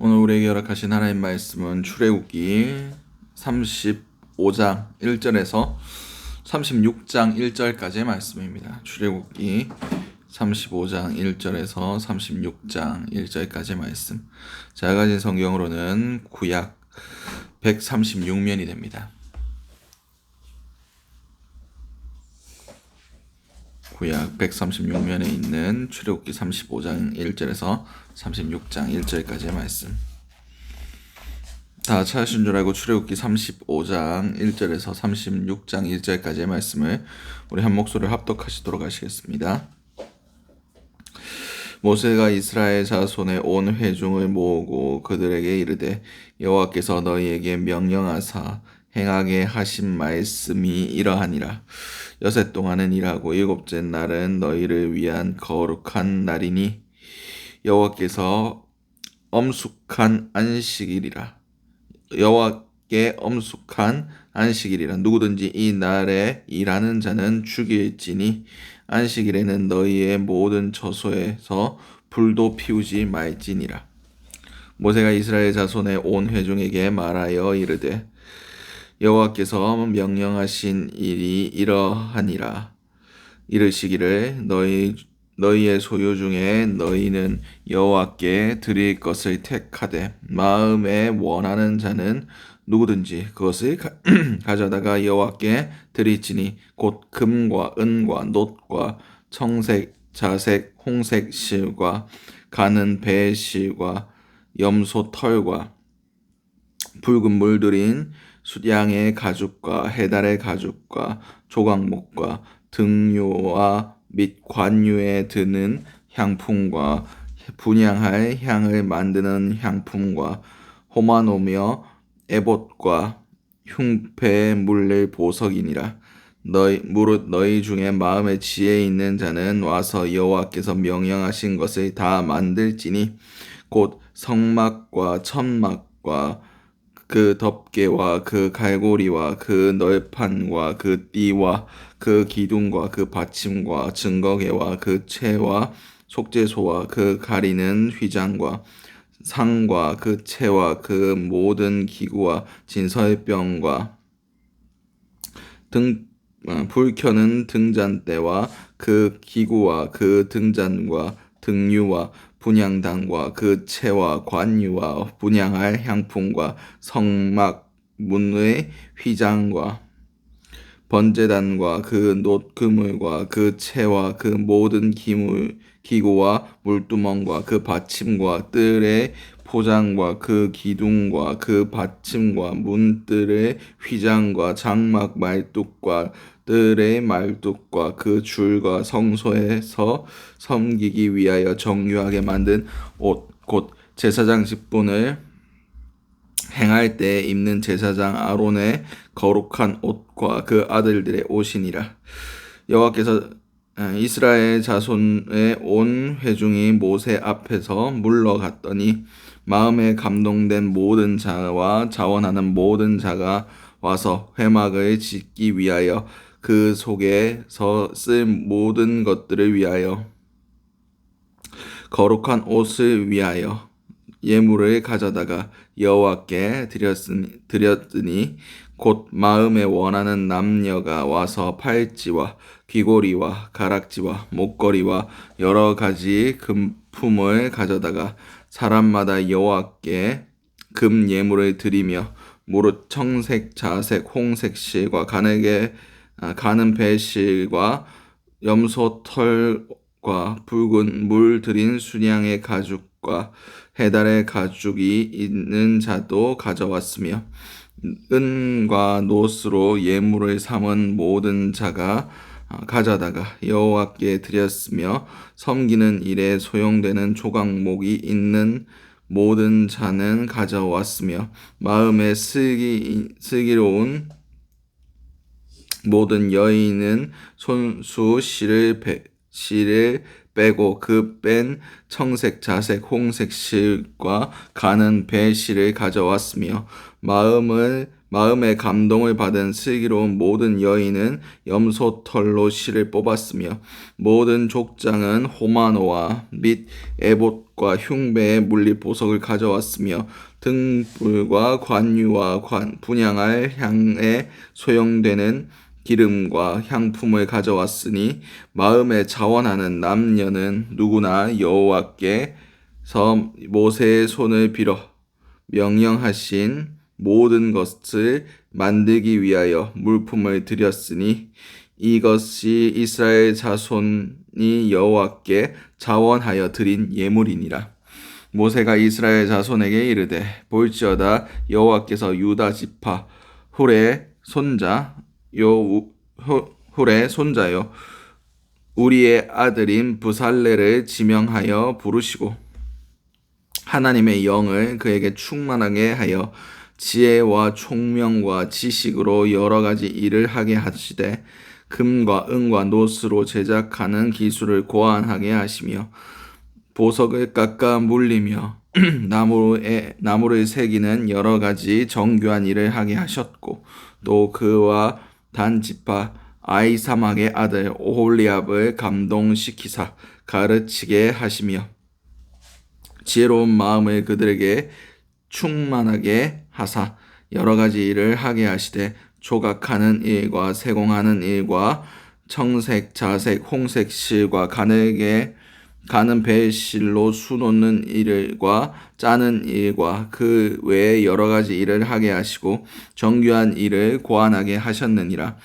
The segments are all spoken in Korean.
오늘 우리에게 허락하신 하나님 말씀은 출애굽기 35장 1절에서 36장 1절까지의 말씀입니다. 출애굽기 35장 1절에서 36장 1절까지의 말씀. 제가 가진 성경으로는 구약 136면이 됩니다. 구약 136면에 있는 출애굽기 35장 1절에서 36장 1절까지의 말씀. 다 찾으신 줄 알고 출애굽기 35장 1절에서 36장 1절까지의 말씀을 우리 한 목소리를 합독하시도록 하시겠습니다. 모세가 이스라엘 자손의 온 회중을 모으고 그들에게 이르되 여호와께서 너희에게 명령하사 행하게 하신 말씀이 이러하니라. 여섯 동안은 일하고 일곱째 날은 너희를 위한 거룩한 날이니 여호와께서 엄숙한 안식일이라. 여호와께 엄숙한 안식일이라. 누구든지 이 날에 일하는 자는 죽일지니 안식일에는 너희의 모든 처소에서 불도 피우지 말지니라. 모세가 이스라엘 자손의 온 회중에게 말하여 이르되 여호와께서 명령하신 일이 이러하니라. 이르시기를 너희 너희의 소유 중에 너희는 여호와께 드릴 것을 택하되 마음에 원하는 자는 누구든지 그것을 가, 져다가 여호와께 드리지니 곧 금과 은과 놋과 청색 자색 홍색 실과 가는 배 실과 염소 털과 붉은 물들인 수양의 가죽과 해달의 가죽과 조각목과 등유와 및 관유에 드는 향품과 분양할 향을 만드는 향품과 호마노며 에봇과 흉패에 물릴 보석이니라. 너희 무릇 너희 중에 마음에 지혜 있는 자는 와서 여호와께서 명령하신 것을 다 만들지니 곧 성막과 천막과 그 덮개와 그 갈고리와 그 널판과 그 띠와 그 기둥과 그 받침과 증거개와 그 채와 속죄소와 그 가리는 휘장과 상과 그 채와 그 모든 기구와 진설병과 등 어, 불 켜는 등잔대와 그 기구와 그 등잔과 등유와 분양단과 그 채와 관유와 분양할 향품과 성막 문의 휘장과 번제단과 그 놋그물과 그 채와 그 모든 기물 기구와 물두멍과 그 받침과 뜰의 포장과 그 기둥과 그 받침과 문뜰의 휘장과 장막 말뚝과 뜰의 말뚝과 그 줄과 성소에서 섬기기 위하여 정유하게 만든 옷, 곧 제사장 직분을 행할 때 입는 제사장 아론의 거룩한 옷과 그 아들들의 옷이니라. 여호와께서 이스라엘 자손의 온 회중이 모세 앞에서 물러갔더니 마음에 감동된 모든 자와 자원하는 모든 자가 와서 회막을 짓기 위하여 그 속에서 쓸 모든 것들을 위하여 거룩한 옷을 위하여 예물을 가져다가 여호와께 드렸으니, 드렸으니 곧 마음에 원하는 남녀가 와서 팔찌와 귀고리와 가락지와 목걸이와 여러 가지 금품을 가져다가 사람마다 여호와께 금 예물을 드리며 무릇 청색, 자색, 홍색 실과 가늘게 아, 가는 배실과 염소 털과 붉은 물 들인 순양의 가죽과 해달의 가죽이 있는 자도 가져왔으며 은과 노스로 예물을 삼은 모든 자가 아, 가져다가 여호와께 드렸으며 섬기는 일에 소용되는 조각목이 있는 모든 자는 가져왔으며 마음에 슬기 슬기로운 모든 여인은 손수 실을 배, 실을 빼고 그 뺀 청색, 자색, 홍색 실과 가는 배 실을 가져왔으며 마음을 마음의 감동을 받은 슬기로운 모든 여인은 염소 털로 실을 뽑았으며 모든 족장은 호마노와 및 에봇과 흉배의 물리 보석을 가져왔으며 등불과 관유와 관, 분양할 향에 소용되는 기름과 향품을 가져왔으니 마음에 자원하는 남녀는 누구나 여호와께서 모세의 손을 빌어 명령하신 모든 것을 만들기 위하여 물품을 드렸으니 이것이 이스라엘 자손이 여호와께 자원하여 드린 예물이니라. 모세가 이스라엘 자손에게 이르되 볼지어다 여호와께서 유다 지파 훌의 손자 요 훌의 손자요. 우리의 아들인 부살레를 지명하여 부르시고 하나님의 영을 그에게 충만하게 하여 지혜와 총명과 지식으로 여러 가지 일을 하게 하시되 금과 은과 노스로 제작하는 기술을 고안하게 하시며 보석을 깎아 물리며 나무에 나무를 새기는 여러 가지 정교한 일을 하게 하셨고 또 그와 단 지파 아이사막의 아들 오홀리압을 감동시키사 가르치게 하시며 지혜로운 마음을 그들에게 충만하게 하사 여러 가지 일을 하게 하시되 조각하는 일과 세공하는 일과 청색, 자색, 홍색 실과 가늘게 가는 배실로 수놓는 일과 짜는 일과 그 외에 여러 가지 일을 하게 하시고 정교한 일을 고안하게 하셨느니라.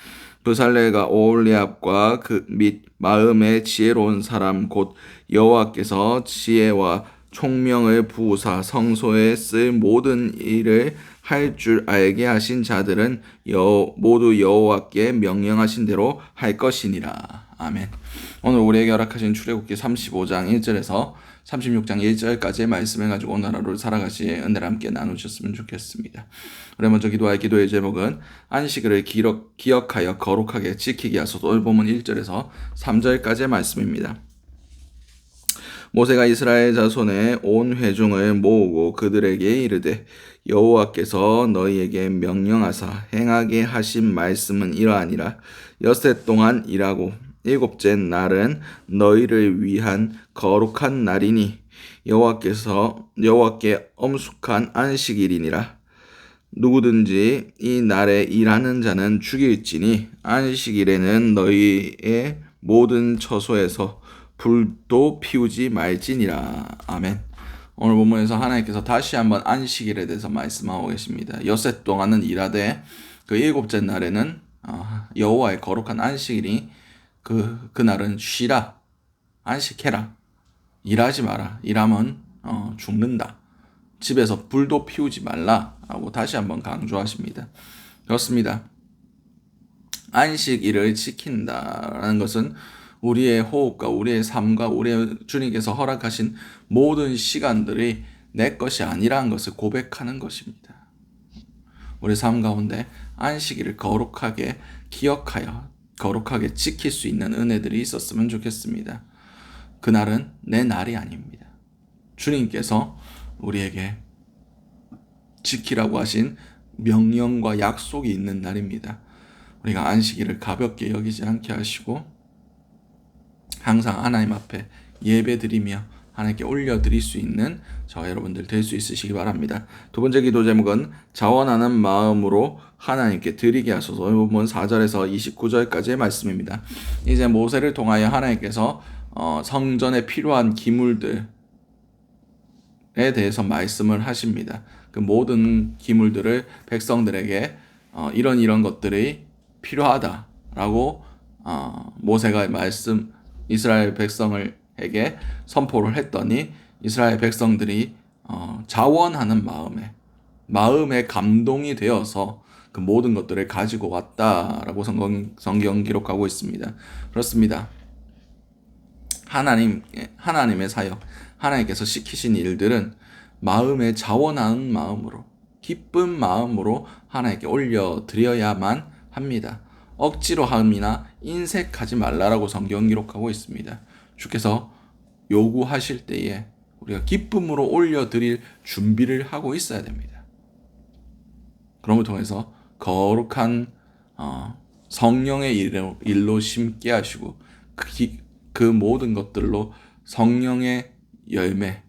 부살레가 오올리압과 그 및 마음의 지혜로운 사람 곧 여호와께서 지혜와 총명을 부으사 성소에 쓸 모든 일을 할 줄 알게 하신 자들은 여, 모두 여호와께 명령하신 대로 할 것이니라. 아멘. 오늘 우리에게 허락하신 출애굽기 35장 1절에서 36장 1절까지의 말씀을 가지고 오늘 하루를 살아가시 은혜를 함께 나누셨으면 좋겠습니다. 우리 먼저 기도할 기도의 제목은 안식일을 기록, 기억하여 거룩하게 지키게 하소서 오늘 본문 1절에서 3절까지의 말씀입니다. 모세가 이스라엘 자손의 온 회중을 모으고 그들에게 이르되 여호와께서 너희에게 명령하사 행하게 하신 말씀은 이러하니라 여섯 동안 일하고 일곱째 날은 너희를 위한 거룩한 날이니 여호와께서 여호와께 엄숙한 안식일이니라 누구든지 이 날에 일하는 자는 죽일지니 안식일에는 너희의 모든 처소에서 불도 피우지 말지니라. 아멘. 오늘 본문에서 하나님께서 다시 한번 안식일에 대해서 말씀하고 계십니다. 여섯 동안은 일하되 그 일곱째 날에는 어, 여호와의 거룩한 안식일이 그 그날은 쉬라. 안식해라. 일하지 마라. 일하면 어, 죽는다. 집에서 불도 피우지 말라라고 다시 한번 강조하십니다. 그렇습니다. 안식일을 지킨다라는 것은 우리의 호흡과 우리의 삶과 우리의 주님께서 허락하신 모든 시간들이 내 것이 아니라는 것을 고백하는 것입니다. 우리 삶 가운데 안식일을 거룩하게 기억하여 거룩하게 지킬 수 있는 은혜들이 있었으면 좋겠습니다. 그날은 내 날이 아닙니다. 주님께서 우리에게 지키라고 하신 명령과 약속이 있는 날입니다. 우리가 안식일을 가볍게 여기지 않게 하시고 항상 하나님 앞에 예배 드리며 하나님께 올려드릴 수 있는 저 여러분들 될 수 있으시기 바랍니다. 두 번째 기도 제목은 자원하는 마음으로 하나님께 드리게 하소서. 본문 4절에서 29절까지의 말씀입니다. 이제 모세를 통하여 하나님께서 어, 성전에 필요한 기물들에 대해서 말씀을 하십니다. 그 모든 기물들을 백성들에게 어, 이런 이런 것들이 필요하다라고 어, 모세가 말씀 이스라엘 백성을에게 선포를 했더니 이스라엘 백성들이 어, 자원하는 마음에 마음에 감동이 되어서 그 모든 것들을 가지고 왔다라고 성경, 성경 기록하고 있습니다. 그렇습니다. 하나님 하나님의 사역, 하나님께서 시키신 일들은 마음에 자원하는 마음으로 기쁜 마음으로 하나님께 올려 드려야만 합니다. 억지로 함이나 인색하지 말라라고 성경 기록하고 있습니다. 주께서 요구하실 때에 우리가 기쁨으로 올려드릴 준비를 하고 있어야 됩니다. 그런 걸 통해서 거룩한 어, 성령의 일로, 일로 심게 하시고 그, 기- 그 모든 것들로 성령의 열매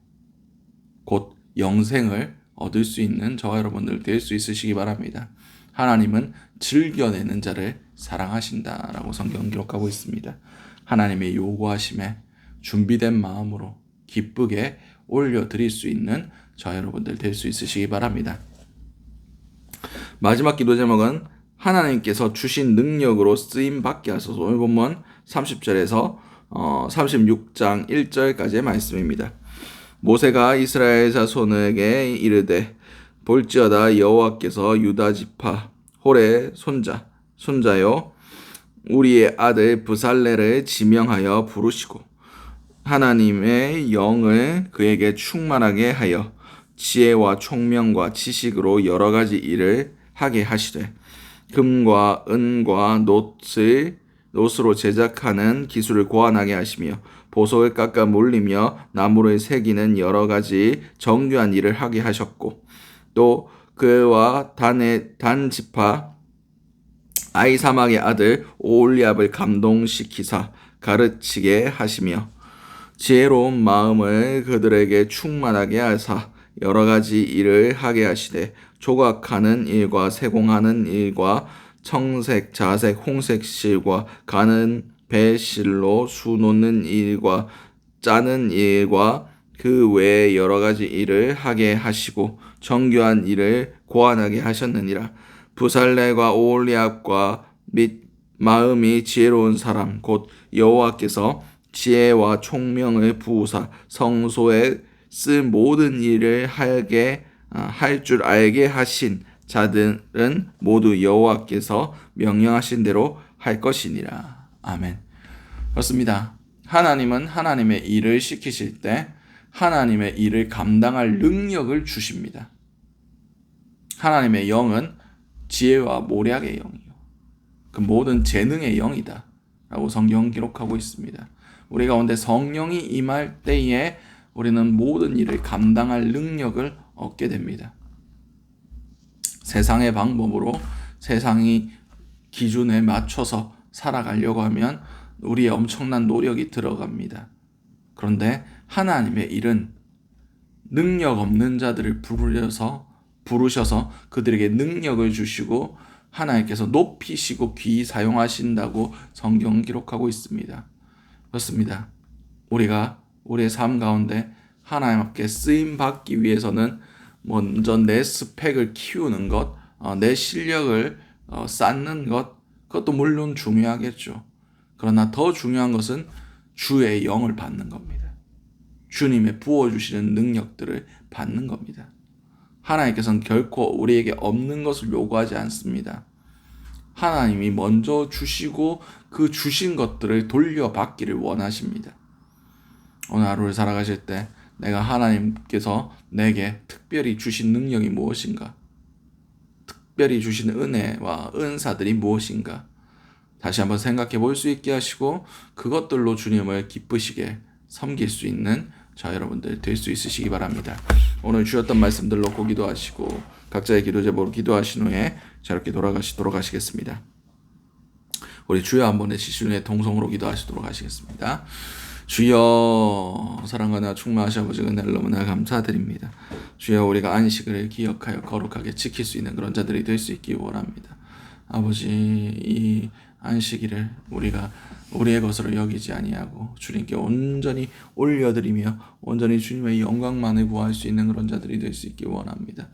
곧 영생을 얻을 수 있는 저와 여러분들 될 수 있으시기 바랍니다. 하나님은 즐겨내는 자를 사랑하신다라고 성경 기록하고 있습니다. 하나님의 요구하심에 준비된 마음으로 기쁘게 올려드릴 수 있는 저 여러분들 될 수 있으시기 바랍니다. 마지막 기도 제목은 하나님께서 주신 능력으로 쓰임 받게 하소서. 오늘 본문 30절에서 어, 36장 1절까지의 말씀입니다. 모세가 이스라엘 자손에게 이르되 볼지어다 여호와께서 유다 지파 홀의 손자 손자요 우리의 아들 부살레를 지명하여 부르시고 하나님의 영을 그에게 충만하게 하여 지혜와 총명과 지식으로 여러 가지 일을 하게 하시되 금과 은과 놋을 놋으로 제작하는 기술을 고안하게 하시며 보석을 깎아 물리며 나무를 새기는 여러 가지 정교한 일을 하게 하셨고 또 그와 단의 단 지파 아이사막의 아들 오올리압을 감동시키사 가르치게 하시며 지혜로운 마음을 그들에게 충만하게 하사 여러 가지 일을 하게 하시되 조각하는 일과 세공하는 일과 청색, 자색, 홍색 실과 가는 배실로 수 놓는 일과 짜는 일과 그 외에 여러 가지 일을 하게 하시고 정교한 일을 고안하게 하셨느니라. 부살레과 오올리압과 및 마음이 지혜로운 사람 곧 여호와께서 지혜와 총명을 부으사 성소에 쓸 모든 일을 하게 아, 할줄 알게 하신 자들은 모두 여호와께서 명령하신 대로 할 것이니라. 아멘. 그렇습니다. 하나님은 하나님의 일을 시키실 때 하나님의 일을 감당할 능력을 주십니다. 하나님의 영은 지혜와 모략의 영이요. 그 모든 재능의 영이다. 라고 성경 기록하고 있습니다. 우리 가운데 성령이 임할 때에 우리는 모든 일을 감당할 능력을 얻게 됩니다. 세상의 방법으로 세상이 기준에 맞춰서 살아가려고 하면 우리의 엄청난 노력이 들어갑니다. 그런데 하나님의 일은 능력 없는 자들을 부르셔서 부르셔서 그들에게 능력을 주시고 하나님께서 높이시고 귀히 사용하신다고 성경 기록하고 있습니다. 그렇습니다. 우리가 우리의 삶 가운데 하나님 앞에 쓰임 받기 위해서는 먼저 내 스펙을 키우는 것, 어, 내 실력을 어, 쌓는 것, 그것도 물론 중요하겠죠. 그러나 더 중요한 것은 주의 영을 받는 겁니다. 주님의 부어주시는 능력들을 받는 겁니다. 하나님께서는 결코 우리에게 없는 것을 요구하지 않습니다. 하나님이 먼저 주시고 그 주신 것들을 돌려받기를 원하십니다. 오늘 하루를 살아가실 때 내가 하나님께서 내게 특별히 주신 능력이 무엇인가? 특별히 주신 은혜와 은사들이 무엇인가? 다시 한번 생각해 볼 수 있게 하시고 그것들로 주님을 기쁘시게 섬길 수 있는 저 여러분들 될 수 있으시기 바랍니다. 오늘 주셨던 말씀들 놓고 기도 하시고 각자의 기도 제목으로 기도하신 후에 저렇게 돌아가시도록 하시겠습니다. 우리 주여 한번 해주시는 후에 동성으로 기도하시도록 하시겠습니다. 주여 사랑하나 충만하시 아버지 은혜를 너무나 감사드립니다. 주여 우리가 안식을 기억하여 거룩하게 지킬 수 있는 그런 자들이 될 수 있기 원합니다. 아버지 이 안식일을 우리가 우리의 것으로 여기지 아니하고 주님께 온전히 올려드리며 온전히 주님의 영광만을 구할 수 있는 그런 자들이 될 수 있기 원합니다.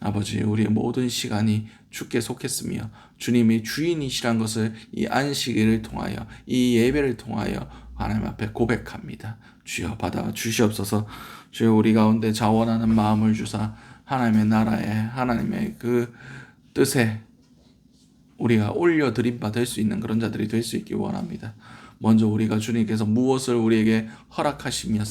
아버지 우리의 모든 시간이 주께 속했으며 주님이 주인이시란 것을 이 안식일을 통하여 이 예배를 통하여 하나님 앞에 고백합니다. 주여 받아 주시옵소서. 주여 우리 가운데 자원하는 마음을 주사 하나님의 나라에 하나님의 그 뜻에 우리가 올려 드림 받을 수 있는 그런 자들이 될 수 있기 원합니다. 먼저 우리가 주님께서 무엇을 우리에게 허락하시며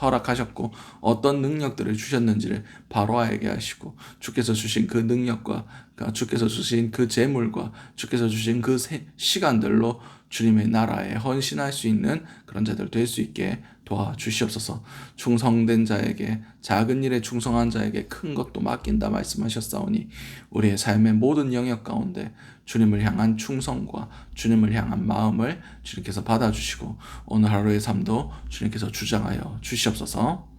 허락하셨고 어떤 능력들을 주셨는지를 바로 알게 하시고 주께서 주신 그 능력과 주께서 주신 그 재물과 주께서 주신 그 시간들로 주님의 나라에 헌신할 수 있는 그런 자들 될 수 있게 도와주시옵소서. 충성된 자에게 작은 일에 충성한 자에게 큰 것도 맡긴다 말씀하셨사오니 우리의 삶의 모든 영역 가운데 주님을 향한 충성과 주님을 향한 마음을 주님께서 받아주시고 오늘 하루의 삶도 주님께서 주장하여 주시옵소서.